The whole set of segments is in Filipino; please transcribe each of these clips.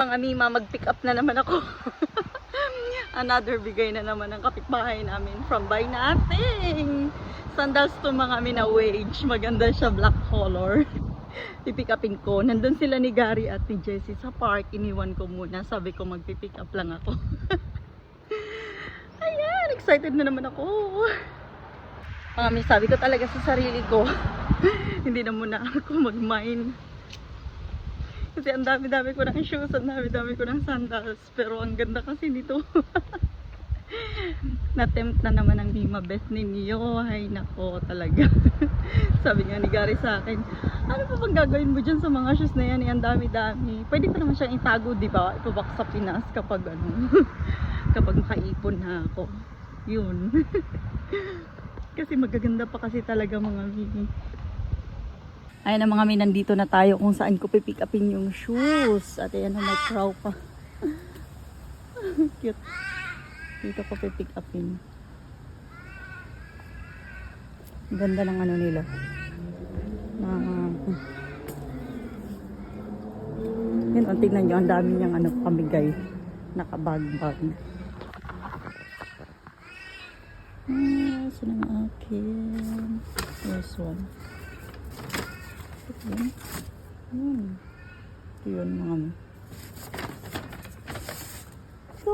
Mga mima, mag-pick up na naman ako. Another bigay na naman ng kapitbahay namin from Buy Nothing. Sandals to mga mina wage. Maganda siya, black color. Pipick upin ko. Nandun sila ni Gary at ni Jessie sa park. Iniwan ko muna. Sabi ko magpipick up lang ako. Ayan, excited na naman ako. Mga mi, sabi ko talaga sa sarili ko, hindi na muna ako mag-mine. Kasi ang dami-dami ko ng shoes, ang dami-dami ko ng sandals. Pero ang ganda kasi nito. Na-tempt na naman ang Mima Best ninyo. Ay nako talaga. Sabi nga ni Gary sa akin, ano pa bang gagawin mo dyan sa mga shoes na yan? Eh, Ang dami-dami. Pwede pa naman siyang itago, di ba? Ipabak sa Pinas kapag ano, kapag makaipon na ako. Yun. kasi magaganda pa kasi talaga mga mini. Ayan na mga mi, nandito na tayo kung saan ko pipick upin yung shoes. At ayan na, may crow pa. Cute. Dito ko pipick upin. Ang Ganda ng ano nila. Na, yun, oh, tignan nyo, ang dami niyang ano, pamigay. Nakabag-bag. Ah, saan ang akin? There's one. Ito yun. Hmm. Ito yun mga mi. So,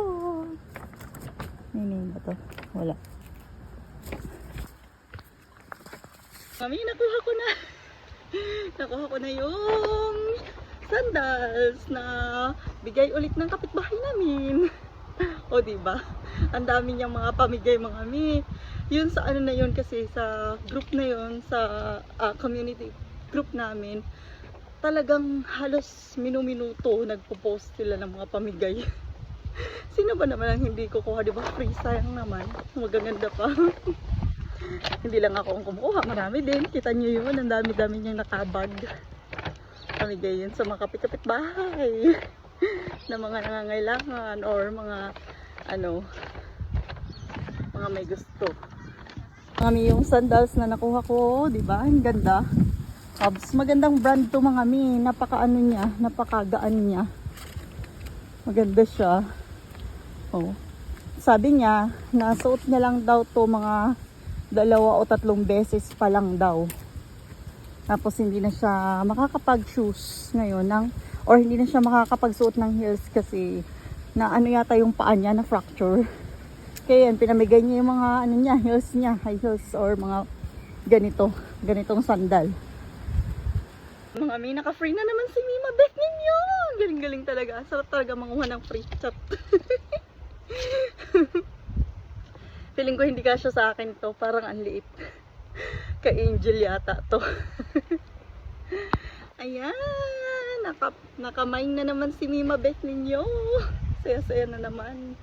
nini ba to? Wala. Mami, nakuha ko na. nakuha ko na yung sandals na bigay ulit ng kapitbahay namin. o di ba? Ang dami niyang mga pamigay mga mi. Yun sa ano na yun kasi sa group na yun sa ah, community group namin. Talagang halos minu-minuto nagpo-post sila ng mga pamigay. Sino ba naman ang hindi kukuha, di ba? Free sayang naman. Magaganda pa. hindi lang ako ang kumukuha. Marami din. Kita niyo yun. Ang dami-dami niyang nakabag. Pamigay yun sa mga kapit-kapit bahay. na mga nangangailangan or mga ano mga may gusto. Kami yung sandals na nakuha ko, di ba? Ang ganda. Habs, magandang brand to mga mi. Napaka ano niya, napakagaan niya. Maganda siya. Oh. Sabi niya, nasuot niya lang daw to mga dalawa o tatlong beses pa lang daw. Tapos hindi na siya makakapag-shoes ngayon ng or hindi na siya makakapagsuot ng heels kasi na ano yata yung paa niya na fracture. Kaya yan, pinamigay niya yung mga ano niya, heels niya, high heels or mga ganito, ganitong sandal. Mga may naka-free na naman si Mima Beth ninyo. Galing-galing talaga. Sarap talaga manguha ng free chat. Feeling ko hindi kasya sa akin to. Parang ang liit. Ka-angel yata to. Ayan. Naka, nakamain na naman si Mima Beth ninyo. Saya-saya na naman.